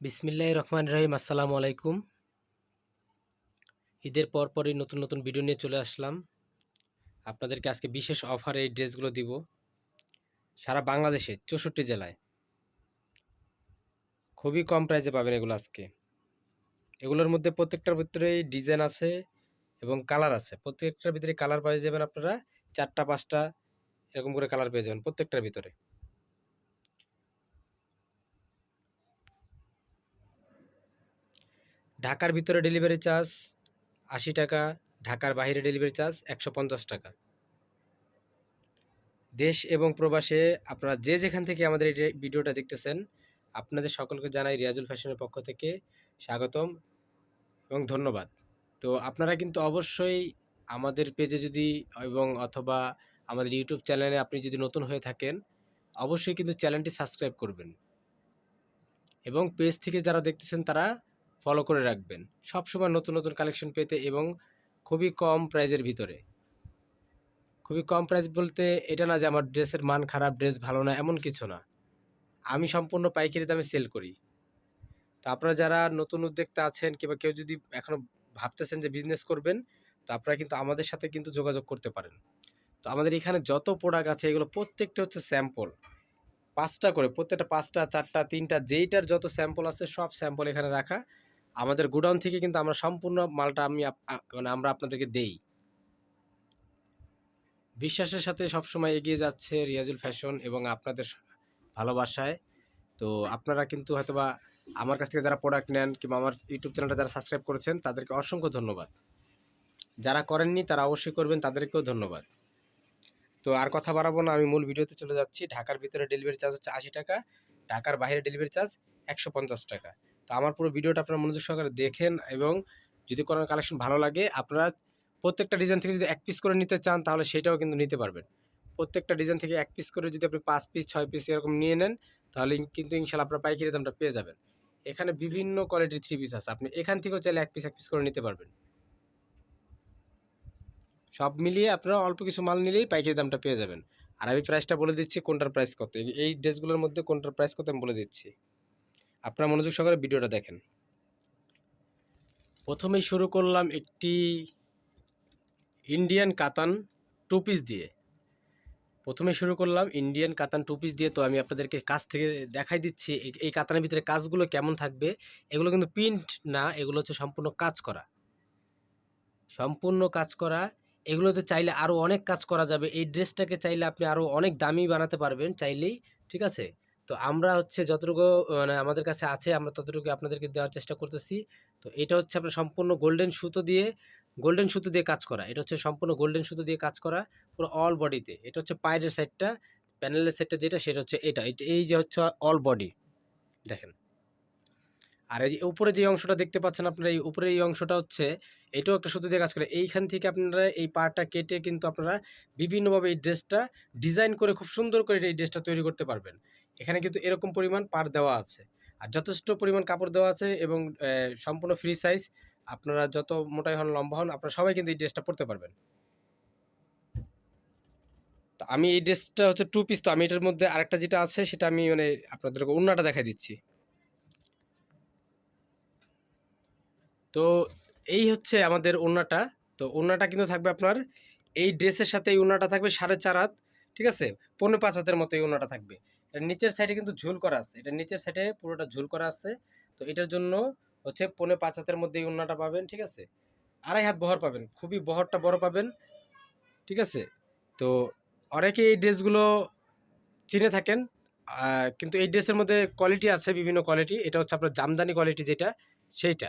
বিসমিল্লাহ রহমান রহিম, আসসালামু আলাইকুম। ঈদের পর পরই নতুন নতুন ভিডিও নিয়ে চলে আসলাম। আপনাদেরকে আজকে বিশেষ অফারে এই ড্রেসগুলো দিব। সারা বাংলাদেশে চৌষট্টি জেলায়। খুবই কম প্রাইসে পাবেন এগুলো আজকে। এগুলোর মধ্যে প্রত্যেকটার ভিতরেই ডিজাইন আছে এবং কালার আছে। প্রত্যেকটার ভিতরে কালার পেয়ে যাবেন আপনারা চারটা, পাঁচটা, এরকম করে কালার পেয়ে যাবেন প্রত্যেকটার ভিতরে। ঢাকার ভিতরে ডেলিভারি চার্জ আশি টাকা, ঢাকার বাইরে ডেলিভারি চার্জ একশো পঞ্চাশ টাকা। দেশ এবং প্রবাসে আপনারা যে যেখান থেকে আমাদের এই ভিডিওটা দেখতেছেন, আপনাদের সকলকে জানাই রিয়াজুল ফ্যাশনের পক্ষ থেকে স্বাগতম এবং ধন্যবাদ। তো আপনারা কিন্তু অবশ্যই আমাদের পেজে যদি এবং অথবা আমাদের ইউটিউব চ্যানেলে আপনি যদি নতুন হয়ে থাকেন, অবশ্যই কিন্তু চ্যানেলটি সাবস্ক্রাইব করবেন। এবং পেজ থেকে যারা দেখতেছেন তারা ফলো করে রাখবেন। সবসময় নতুন নতুন কালেকশন পেতে এবং খুবই কম প্রাইজের ভিতরে। খুবই কম প্রাইস বলতে এটা না যে আমার ড্রেসের মান খারাপ, ড্রেস ভালো না, এমন কিছু না। আমি সম্পূর্ণ পাইকারি দামে সেল করি। তো আপনারা যারা নতুন উদ্যোক্তা আছেন কিংবা কেউ যদি এখনও ভাবতেছেন যে বিজনেস করবেন, তো আপনারা কিন্তু আমাদের সাথে কিন্তু যোগাযোগ করতে পারেন। তো আমাদের এখানে যত প্রোডাক্ট আছে, এগুলো প্রত্যেকটা হচ্ছে স্যাম্পল পাঁচটা করে, প্রত্যেকটা পাঁচটা, চারটা, তিনটা, যেইটার যত স্যাম্পল আছে, সব স্যাম্পল এখানে রাখা। আমাদের গোডাউন থেকে কিন্তু আমরা সম্পূর্ণ মালটা আমি মানে আমরা আপনাদেরকে দেই। বিশ্বাসের সাথে সবসময় এগিয়ে যাচ্ছে রিয়াজুল ফ্যাশন এবং আপনাদের ভালোবাসায়। তো আপনারা কিন্তু হয়তোবা আমার কাছ থেকে যারা প্রোডাক্ট নেন কিংবা আমার ইউটিউব চ্যানেলটা যারা সাবস্ক্রাইব করেছেন, তাদেরকে অসংখ্য ধন্যবাদ। যারা করেননি তারা অবশ্যই করবেন, তাদেরকেও ধন্যবাদ। তো আর কথা বাড়াবো না, আমি মূল ভিডিওতে চলে যাচ্ছি। ঢাকার ভিতরে ডেলিভারি চার্জ হচ্ছে আশি টাকা, ঢাকার বাইরে ডেলিভারি চার্জ একশো পঞ্চাশ টাকা। তো আমার পুরো ভিডিওটা আপনারা মনোযোগ সহকারে দেখেন এবং যদি কোনো কালেকশন ভালো লাগে, আপনারা প্রত্যেকটা ডিজাইন থেকে যদি এক পিস করে নিতে চান, তাহলে সেটাও কিন্তু নিতে পারবেন। প্রত্যেকটা ডিজাইন থেকে এক পিস করে যদি আপনি পাঁচ পিস ছয় পিস এরকম নিয়ে নেন, তাহলে কিন্তু ইনশাল্লাহ আপনার পাইকারি দামটা পেয়ে যাবেন। এখানে বিভিন্ন কোয়ালিটির থ্রি পিস আছে। আপনি এখান থেকেও চাইলে এক পিস এক পিস করে নিতে পারবেন। সব মিলিয়ে আপনারা অল্প কিছু মাল নিলেই পাইকারি দামটা পেয়ে যাবেন। আর আমি প্রাইসটা বলে দিচ্ছি, কোনটার প্রাইস কত? এই- এই ড্রেসগুলোর মধ্যে কোনটার প্রাইস কত আমি বলে দিচ্ছি। আপনারা মনোযোগ সহকারে ভিডিওটা দেখেন। প্রথমেই শুরু করলাম একটি ইন্ডিয়ান কাতান টু পিস দিয়ে। প্রথমে শুরু করলাম ইন্ডিয়ান কাতান টু পিস দিয়ে। তো আমি আপনাদেরকে কাছ থেকে দেখাই দিচ্ছি এই কাতানের ভিতরে কাজগুলো কেমন থাকবে। এগুলো কিন্তু প্রিন্ট না, এগুলো হচ্ছে সম্পূর্ণ কাজ করা। সম্পূর্ণ কাজ করা। এগুলোতে চাইলে আরও অনেক কাজ করা যাবে। এই ড্রেসটাকে চাইলে আপনি আরও অনেক দামি বানাতে পারবেন চাইলেই, ঠিক আছে? তো আমরা হচ্ছে যতটুকু মানে আমাদের কাছে আছে, আমরা ততটুকু আপনাদেরকে দেওয়ার চেষ্টা করতেছি। তো এটা হচ্ছে আপনার সম্পূর্ণ গোল্ডেন সুতো দিয়ে গোল্ডেন সুতো দিয়ে কাজ করা। এটা হচ্ছে সম্পূর্ণ গোল্ডেন সুতো দিয়ে কাজ করা পুরো অল বডিতে এটা হচ্ছে পায়ের সাইডটা প্যানেলের সাইডটা যেটা, সেটা হচ্ছে এটা। এই যে হচ্ছে অল বডি দেখেন। আর এই যে উপরে যে অংশটা দেখতে পাচ্ছেন আপনারা, এই উপরে এই অংশটা হচ্ছে, এটাও একটা সুতো দিয়ে কাজ করে। এইখান থেকে আপনারা এই পার্টটা কেটে কিন্তু আপনারা বিভিন্নভাবে এই ড্রেসটা ডিজাইন করে খুব সুন্দর করে এই ড্রেসটা তৈরি করতে পারবেন। এখানে কিন্তু এরকম পরিমাণ পার দেওয়া আছে। আর যথেষ্ট পরিমাণ কাপড় দেওয়া আছে এবং সম্পূর্ণ ফ্রি সাইজ আপনারা যত মোটাই হন, লম্বা হন, আপনারা সবাই কিন্তু এই ড্রেসটা পরতে পারবেন। তো আমি এই ড্রেসটা হচ্ছে টু পিস তো আমি এটার মধ্যে আরেকটা যেটা আছে, সেটা আমি মানে আপনাদেরকে অন্যটা দেখাই দিচ্ছি। তো এই হচ্ছে আমাদের ওড়নাটা। তো ওড়নাটা কিন্তু থাকবে আপনার এই ড্রেসের সাথে এই ওড়নাটা থাকবে সাড়ে চার হাত, ঠিক আছে? পনেরো পাঁচ হাতের মতো এই ওড়নাটা থাকবে। এটা নিচের সাইডে কিন্তু ঝুল করা আছে। এটা নিচের সাইডে পুরোটা ঝুল করা আছে। তো এটার জন্য হচ্ছে পনেরো পাঁচ হাতের মধ্যে এই ওড়নাটা পাবেন, ঠিক আছে? আড়াই হাত বহর পাবেন। খুবই বহরটা বড় পাবেন, ঠিক আছে? তো অনেকে এই ড্রেসগুলো চিনে থাকেন। কিন্তু এই ড্রেসের মধ্যে কোয়ালিটি আছে, বিভিন্ন কোয়ালিটি এটা হচ্ছে আপনার জামদানি কোয়ালিটি যেটা, সেইটা।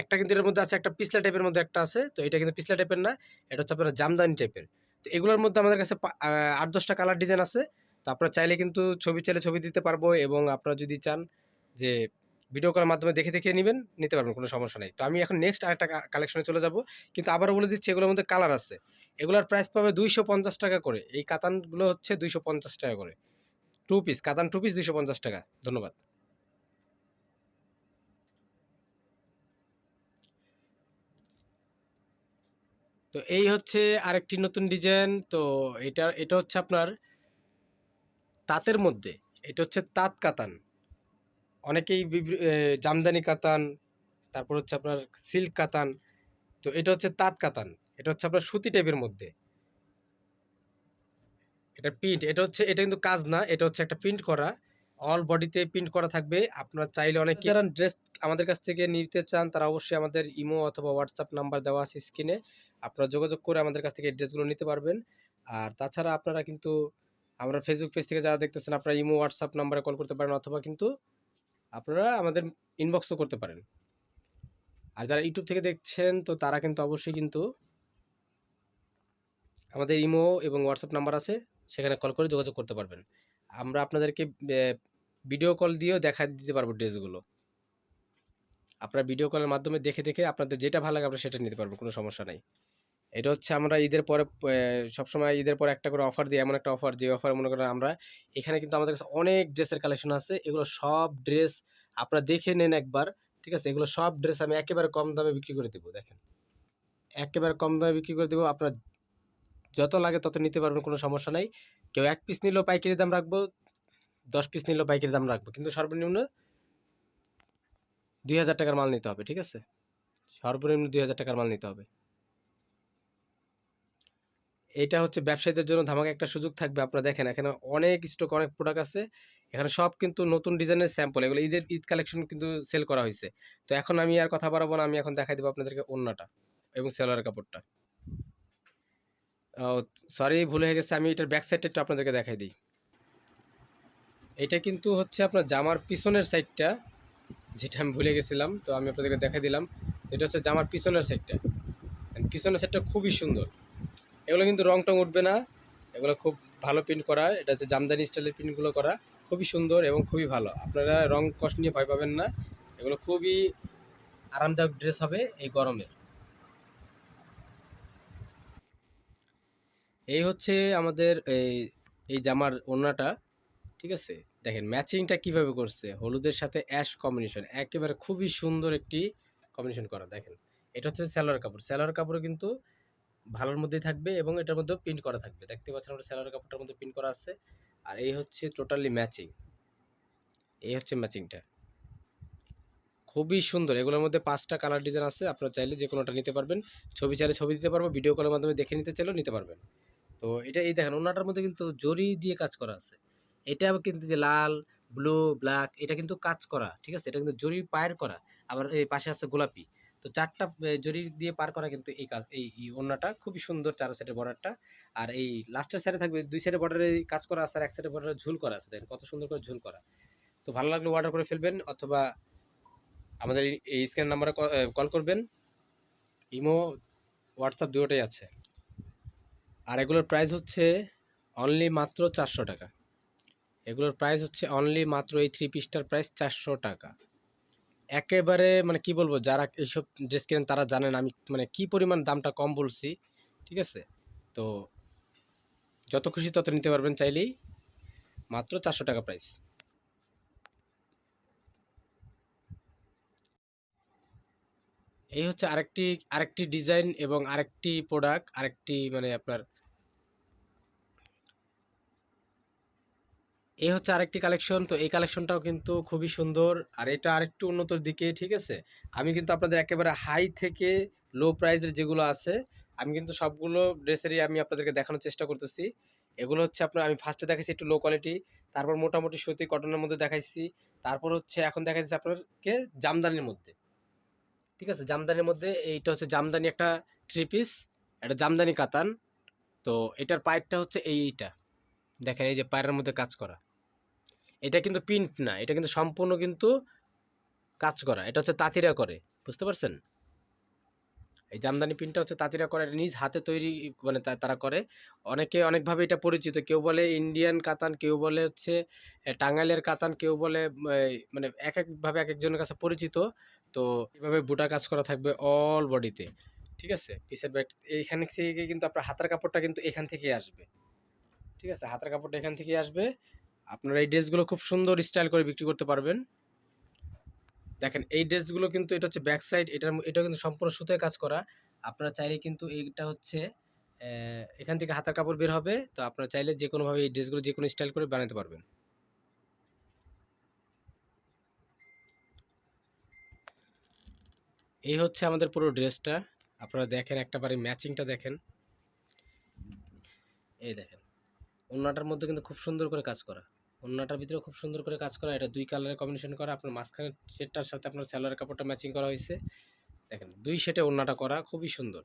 একটা কিন্তু এর মধ্যে আছে একটা পিছলা টাইপের মধ্যে একটা আছে, তো এটা কিন্তু পিছলা টাইপের না, এটা হচ্ছে আপনার জামদানি টাইপের তো এগুলোর মধ্যে আমাদের কাছে আট দশটা কালার ডিজাইন আছে, তো আপনারা চাইলে কিন্তু ছবি চাইলে ছবি দিতে পারব এবং আপনারা যদি চান যে ভিডিও করার মাধ্যমে দেখে দেখে নেবেন, নিতে পারবেন, কোনো সমস্যা নেই। তো আমি এখন নেক্সট আরেকটা কালেকশনে চলে যাব, কিন্তু আবারও বলে দিচ্ছি এগুলোর মধ্যে কালার আছে। এগুলোর প্রাইস পাবে দুইশো পঞ্চাশ টাকা করে, এই কাতানগুলো হচ্ছে দুইশো পঞ্চাশ টাকা করে। টু পিস কাতান টু পিস দুইশো পঞ্চাশ টাকা। ধন্যবাদ। তো এই হচ্ছে আরেকটি নতুন ডিজাইন তো এটা এটা হচ্ছে আপনার তাঁতের মধ্যে, এটা হচ্ছে তাঁত কাতান। অনেকেই জামদানি কাতান, তারপর হচ্ছে আপনার সিল্ক কাতান, তো এটা হচ্ছে তাঁত কাতান, এটা হচ্ছে আপনার সুতি টাইপের মধ্যে। এটা প্রিন্ট এটা হচ্ছে, এটা কিন্তু কাজ না, এটা হচ্ছে একটা প্রিন্ট করা। অল বডিতে প্রিন্ট করা থাকবে, আপনারা চাইলে অনেক যারা ড্রেস আমাদের কাছ থেকে নিতে চান, তারা অবশ্যই আমাদের ইমো অথবা হোয়াটসঅ্যাপ নাম্বার দেওয়া আছে স্ক্রিনে আপনারা যোগাযোগ করে আমাদের কাছ থেকে ড্রেসগুলো নিতে পারবেন। আর তাছাড়া আপনারা কিন্তু আমরা ফেসবুক পেজ থেকে যারা দেখতেছেন, আপনারা ইমো হোয়াটসঅ্যাপ নাম্বারে কল করতে পারেন অথবা কিন্তু আপনারা আমাদের ইনবক্সও করতে পারেন। আর যারা ইউটিউব থেকে দেখছেন, তো তারা কিন্তু অবশ্যই কিন্তু আমাদের ইমো এবং হোয়াটসঅ্যাপ নাম্বার আছে, সেখানে কল করে যোগাযোগ করতে পারবেন। আমরা আপনাদেরকে ভিডিও কল দিয়েও দেখা দিতে পারব ড্রেসগুলো আপনারা ভিডিও কলের মাধ্যমে দেখে দেখে আপনাদের যেটা ভালো লাগে, আমরা সেটা নিতে পারব, কোনো সমস্যা নাই। এটা হচ্ছে আমরা ঈদের পরে সবসময় ঈদের পরে একটা করে অফার দিই, এমন একটা অফার যে অফার মনে করেন আমরা, এখানে কিন্তু আমাদের কাছে অনেক ড্রেসের কালেকশন আছে, এগুলো সব ড্রেস আপনারা দেখে নেন একবার, ঠিক আছে? এগুলো সব ড্রেস আমি একেবারে কম দামে বিক্রি করে দেবো, দেখেন। একেবারে কম দামে বিক্রি করে দেবো, আপনার যত লাগে তত নিতে পারবেন, কোনো সমস্যা নাই। কেউ এক পিস নিলেও পাইকারি দাম রাখব, দশ পিস নিলেও পাইকারি দাম রাখব, কিন্তু সর্বনিম্ন দুই হাজার টাকার মাল নিতে হবে, ঠিক আছে? সর্বনিম্ন দুই হাজার টাকার মাল নিতে হবে। এটা হচ্ছে ব্যবসায়ীদের জন্য ধামাকা একটা সুযোগ থাকবে। আপনারা দেখেন, এখানে অনেক স্টক অনেক প্রোডাক্ট আছে। এখানে সব কিন্তু নতুন ডিজাইনের স্যাম্পল এগুলো ঈদের, ঈদ কালেকশন কিন্তু সেল করা হয়েছে। তো এখন আমি আর কথা বাড়াবো না, আমি এখন দেখাই দেবো আপনাদেরকে অন্যটা এবং সেলার কাপড়টা। সরি ভুল হয়ে গেছে, আমি এটার ব্যাক সাইডটা একটু আপনাদেরকে দেখাই দিই। এটা কিন্তু হচ্ছে আপনার জামার পিছনের সাইডটা যেটা আমি ভুলে গেছিলাম, তো আমি আপনাদেরকে দেখাই দিলাম। এটা হচ্ছে জামার পিছনের সাইডটা পিছনের সাইডটা খুবই সুন্দর। এগুলো কিন্তু রং টং উঠবে না। এগুলো খুব ভালো প্রিন্ট করা। এটা হচ্ছে জামদানি স্টাইলের প্রিন্টগুলো করা। খুবই সুন্দর এবং খুবই ভালো। আপনারা রং কষ্ট নিয়ে ভয় পাবেন না। এগুলো খুবই আরামদায়ক ড্রেস হবে এই গরমের। এই হচ্ছে আমাদের এই এই জামার ওড়নাটা, ঠিক আছে? দেখেন ম্যাচিংটা কীভাবে করছে? হলুদের সাথে অ্যাশ কম্বিনেশন একেবারে খুবই সুন্দর একটি কম্বিনেশন করা। দেখেন, এটা হচ্ছে স্যালোয়ার কাপড়। স্যালোয়ার কাপড় কিন্তু ভালোর মধ্যেই থাকবে এবং এটার মধ্যেও প্রিন্ট করা থাকবে। দেখতে পাচ্ছেন আমরা স্যালোয়ার কাপড়টার মধ্যে প্রিন্ট করা আছে। আর এই হচ্ছে টোটালি ম্যাচিং এই হচ্ছে ম্যাচিংটা খুবই সুন্দর। এগুলোর মধ্যে পাঁচটা কালার ডিজাইন আছে। আপনারা চাইলে যে কোনোটা নিতে পারবেন। ছবি চাইলে ছবি দিতে পারব ভিডিও কলের মাধ্যমে দেখে নিতে চাইলেও নিতে পারবেন। তো এটা এই দেখেন, ওনাটার মধ্যে কিন্তু জরি দিয়ে কাজ করা আছে। এটা কিন্তু যে লাল ব্লু ব্ল্যাক এটা কিন্তু কাজ করা। ঠিক আছে? এটা কিন্তু জরি পায়ের করা। আবার এই পাশে আছে গোলাপি। তো চারটা জরি দিয়ে পার করা কিন্তু এই কাজ, এই ওড়নাটা। খুবই সুন্দর চার সাইডের বর্ডারটা আর এই লাস্টের সাইডে থাকবে, দুই সাইডে বর্ডারে কাজ করা আছে আর এক সাইডে বর্ডারে ঝুল করা আছে। দেখেন কত সুন্দর করে ঝুল করা। তো ভালো লাগলে অর্ডার করে ফেলবেন অথবা আমাদের এই- স্ক্যান নাম্বারে কল করবেন। ইমো হোয়াটসঅ্যাপ দুটোটাই আছে। আর এগুলোর প্রাইস হচ্ছে অনলি মাত্র চারশো টাকা। এগুলোর প্রাইস হচ্ছে অনলি মাত্র এই থ্রি পিসটার প্রাইস চারশো টাকা। একেবারে মানে কি বলব, যারা এইসব ড্রেস কেনেন তারা জানেন আমি মানে কি পরিমাণ দামটা কম বলছি, ঠিক আছে? তো যত খুশি তত নিতে পারবেন চাইলেই, মাত্র চারশো টাকা প্রাইস এই হচ্ছে আরেকটি আরেকটি ডিজাইন এবং আরেকটি প্রোডাক্ট আরেকটি মানে আপনার এই হচ্ছে আরেকটি কালেকশন তো এই কালেকশনটাও কিন্তু খুবই সুন্দর। আর এটা আরেকটু উন্নতর দিকে, ঠিক আছে? আমি কিন্তু আপনাদের একেবারে হাই থেকে লো প্রাইসের যেগুলো আছে, আমি কিন্তু সবগুলো ড্রেসেরই আমি আপনাদেরকে দেখানোর চেষ্টা করতেছি। এগুলো হচ্ছে আপনার, আমি ফার্স্টে দেখাইছি একটু লো কোয়ালিটি তারপর মোটামুটি সুতি কটনের মধ্যে দেখাইছি, তারপর হচ্ছে এখন দেখাইছি আপনাকে জামদানির মধ্যে। ঠিক আছে? জামদানির মধ্যে এইটা হচ্ছে জামদানি একটা থ্রি পিস এটা জামদানি কাতান, তো এটার পাইপটা হচ্ছে এইটা। দেখেন এই যে পায়ের মধ্যে কাজ করা। এটা কিন্তু প্রিন্ট না, এটা কিন্তু সম্পূর্ণ কিন্তু কাজ করা, এটা হচ্ছে তাঁতিরা করে, বুঝতে পারছেন? এই জামদানি প্রিন্টটা হচ্ছে তাঁতিরা করে নিজ হাতে তৈরি মানে তারা করে। অনেকে অনেকভাবে এটা পরিচিত, কেউ বলে ইন্ডিয়ান কাতান, কেউ বলে হচ্ছে টাঙ্গাইলের কাতান, কেউ বলে মানে এক একভাবে এক একজনের কাছে পরিচিত। তো এইভাবে বুটা কাজ করা থাকবে অল বডিতে ঠিক আছে? পিসের ব্যাগ এইখান থেকে কিন্তু আপনার হাতার কাপড়টা কিন্তু এখান থেকেই আসবে। ঠিক আছে? হাতের কাপড়টা এখান থেকে আসবে। আপনারা এই ড্রেসগুলো খুব সুন্দর স্টাইল করে বিক্রি করতে পারবেন। দেখেন, এই ড্রেসগুলো কিন্তু এটা হচ্ছে ব্যাক সাইড এটার এটা কিন্তু সম্পূর্ণ সুতোয় কাজ করা। আপনারা চাইলে কিন্তু এইটা হচ্ছে এখান থেকে হাতার কাপড় বের হবে। তো আপনারা চাইলে যে কোনোভাবে এই ড্রেসগুলো যে কোনো স্টাইল করে বানাতে পারবেন। এই হচ্ছে আমাদের পুরো ড্রেসটা। আপনারা দেখেন একটা বারে ম্যাচিংটা দেখেন। এই দেখেন। ওন্নাটার মধ্যে কিন্তু খুব সুন্দর করে কাজ করা। ওন্নাটার ভিতরে খুব সুন্দর করে কাজ করা। এটা দুই কালারের কম্বিনেশন করা। আপনার মাঝখানে সেটটার সাথে আপনার স্যালোয়ার কাপড়টা ম্যাচিং করা হয়েছে। দেখেন, দুই সেটে ওন্নাটা করা খুবই সুন্দর।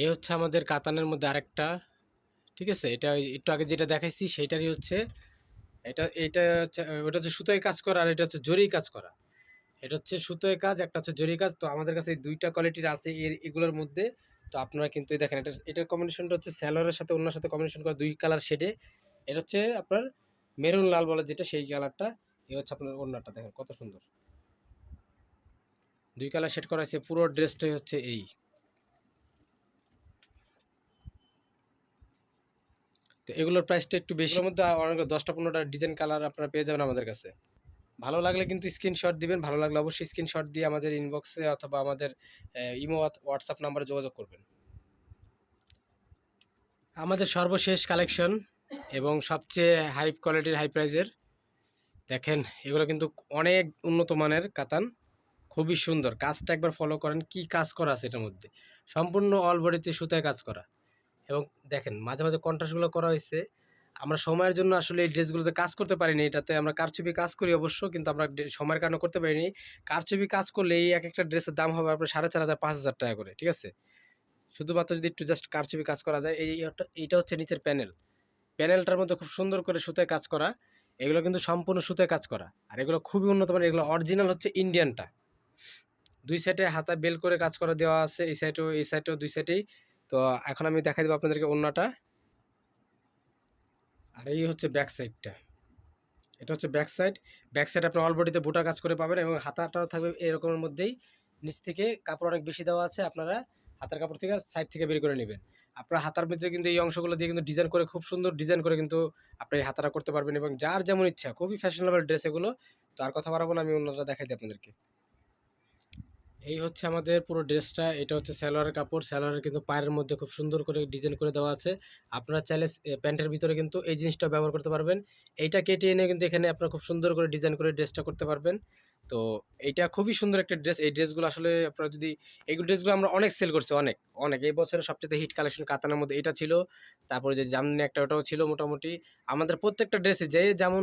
এই হচ্ছে আমাদের কাতানের মধ্যে আরেকটা, ঠিক আছে? এটা একটু আগে যেটা দেখাইছি, সেইটারই হচ্ছে এটা এটা হচ্ছে, ওটা হচ্ছে সুতোয় কাজ করা আর এটা হচ্ছে জরি কাজ করা। এটা হচ্ছে সুতোয় কাজ, একটা হচ্ছে জরি কাজ। তো আমাদের কাছে এই দুইটা কোয়ালিটির আছে এর, এগুলোর মধ্যে। তো আপনারা কিন্তু দেখেন এটা এটার কম্বিনেশনটা হচ্ছে স্যালোয়ারের সাথে অন্যের সাথে কম্বিনেশন করা দুই কালার শেডে এটা হচ্ছে আপনার মেরুন লাল বলে যেটা, সেই কালারটা এই হচ্ছে আপনার ওড়নাটা, দেখেন কত সুন্দর। দুই কালার শেড করা আছে, পুরো ড্রেসটাই হচ্ছে এই। এগুলোর প্রাইসটা একটু বেশি। মধ্যে অনেক দশটা, পনেরোটা ডিজাইন কালার আপনারা পেয়ে যাবেন আমাদের কাছে। ভালো লাগলে কিন্তু স্ক্রিনশট দিবেন, ভালো লাগলে অবশ্যই স্ক্রিনশট দিয়ে আমাদের ইনবক্সে অথবা আমাদের ইমো হোয়াটসঅ্যাপ নাম্বারে যোগাযোগ করবেন। আমাদের সর্বশেষ কালেকশন এবং সবচেয়ে হাই কোয়ালিটির হাই প্রাইজের দেখেন, এগুলো কিন্তু অনেক উন্নত মানের কাতান, খুবই সুন্দর। কাজটা একবার ফলো করেন, কি কাজ করা আছে এটার মধ্যে? সম্পূর্ণ অল বডিতে সুতায় কাজ করা। এবং দেখেন, মাঝে মাঝে কন্ট্রাস্টগুলো করা হয়েছে আমরা সময়ের জন্য আসলে এই ড্রেসগুলোতে কাজ করতে পারিনি। এটাতে আমরা কারচুপি কাজ করি অবশ্য, কিন্তু আমরা সময়ের কারণে করতে পারিনি। কারচুপি কাজ করলে এই এক একটা ড্রেসের দাম হবে আপনার সাড়ে চার হাজার, পাঁচ হাজার টাকা করে, ঠিক আছে? শুধুমাত্র যদি একটু জাস্ট কারচুপি কাজ করা যায়, এই এইটা- এইটা হচ্ছে নিচের প্যানেল প্যানেলটার মধ্যে খুব সুন্দর করে সুতায় কাজ করা। এগুলো কিন্তু সম্পূর্ণ সুতায় কাজ করা। আর এগুলো খুবই উন্নত মানের, এগুলো অরিজিনাল হচ্ছে ইন্ডিয়ানটা দুই সাইডে হাতা বেল করে কাজ করা দেওয়া আছে, এই সাইডেও এই সাইডেও দুই সাইডেই তো এখন আমি দেখাই দেবো আপনাদেরকে অন্যটা আর এই হচ্ছে ব্যাক সাইডটা এটা হচ্ছে ব্যাক সাইড ব্যাক সাইড আপনি অল বডিতে বুটা কাজ করে পাবেন এবং হাতাটাও থাকবে এরকমের মধ্যেই। নিচ থেকে কাপড় অনেক বেশি দেওয়া আছে, আপনারা হাতার কাপড় থেকে সাইড থেকে বের করে নেবেন। আপনার হাতার ভিতরে কিন্তু এই অংশগুলো দিয়ে কিন্তু ডিজাইন করে খুব সুন্দর ডিজাইন করে কিন্তু আপনি এই হাতাটা করতে পারবেন এবং যার যেমন ইচ্ছা, খুবই ফ্যাশনেবল ড্রেস এগুলো। তো আর কথা বাড়াবো না, আমি অন্যটা দেখাই দিই আপনাদেরকে। এই হচ্ছে আমাদের পুরো ড্রেসটা, এটা হচ্ছে সালোয়ারের কাপড়। সালোয়ারের কিন্তু পায়ের মধ্যে খুব সুন্দর করে ডিজাইন করে দেওয়া আছে। আপনারা চাইলে প্যান্টের ভিতরে কিন্তু এই জিনিসটা ব্যবহার করতে পারবেন। এইটা কেটে এনে কিন্তু এখানে আপনারা খুব সুন্দর করে ডিজাইন করে ড্রেসটা করতে পারবেন। তো এইটা খুবই সুন্দর একটা ড্রেস। এই ড্রেসগুলো আসলে আপনারা যদি, এই ড্রেসগুলো আমরা অনেক সেল করছি, অনেক অনেক। এই বছরের সবচেয়ে হিট কালেকশন কাতানের মধ্যে এটা ছিল। তারপরে যে জামনি একটা, ওটাও ছিল মোটামুটি। আমাদের প্রত্যেকটা ড্রেসে যে যেমন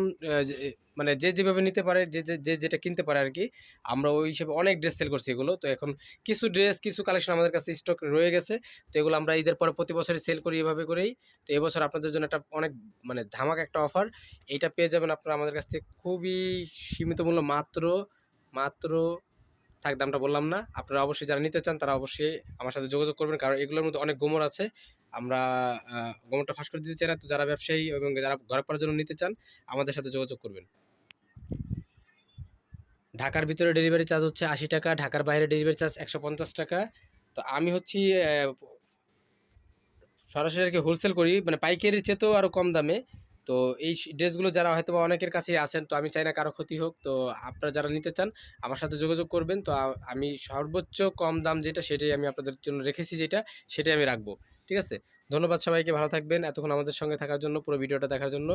মানে যে যেভাবে নিতে পারে, যে, যে- যেটা কিনতে পারে আর কি আমরা ওই হিসেবে অনেক ড্রেস সেল করছি এগুলো। তো এখন কিছু ড্রেস কিছু কালেকশন আমাদের কাছে স্টক রয়ে গেছে। তো এগুলো আমরা ঈদের পরে প্রতি বছরই সেল করি এভাবে করেই। তো এবছর আপনাদের জন্য একটা অনেক মানে ধামাক একটা অফার এইটা পেয়ে যাবেন আপনারা আমাদের কাছ থেকে খুবই সীমিত মূল্য, মাত্র মাত্র, থাক দামটা বললাম না, আপনারা অবশ্যই যারা নিতে চান তারা অবশ্যই আমার সাথে যোগাযোগ করবেন। কারণ এগুলোর মধ্যে অনেক গোমর আছে। আমরা গোমরটা ফাঁস করে দিতে চাই না। তো যারা ব্যবসায়ী এবং যারা ঘর করার জন্য নিতে চান, আমাদের সাথে যোগাযোগ করবেন। ঢাকার ভিতরে ডেলিভারি চার্জ হচ্ছে আশি টাকা, ঢাকার বাইরে ডেলিভারি চার্জ একশো পঞ্চাশ টাকা। তো আমি হচ্ছি সরাসরি আর কি হোলসেল করি মানে পাইকারির চেয়েতেও আরও কম দামে। তো এই ড্রেসগুলো যারা হয়তো বা অনেকের কাছেই আছেন, তো আমি চাই না কারও ক্ষতি হোক। তো আপনারা যারা নিতে চান, আমার সাথে যোগাযোগ করবেন। তো আমি সর্বোচ্চ কম দাম যেটা, সেটাই আমি আপনাদের জন্য রেখেছি যেটা, সেটাই আমি রাখব। ঠিক আছে? ধন্যবাদ সবাইকে, ভালো থাকবেন। এতক্ষণ আমাদের সঙ্গে থাকার জন্য, পুরো ভিডিওটা দেখার জন্য।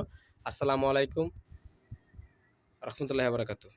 আসসালামু আলাইকুম। রহমতুল্লাহ বারাকাতু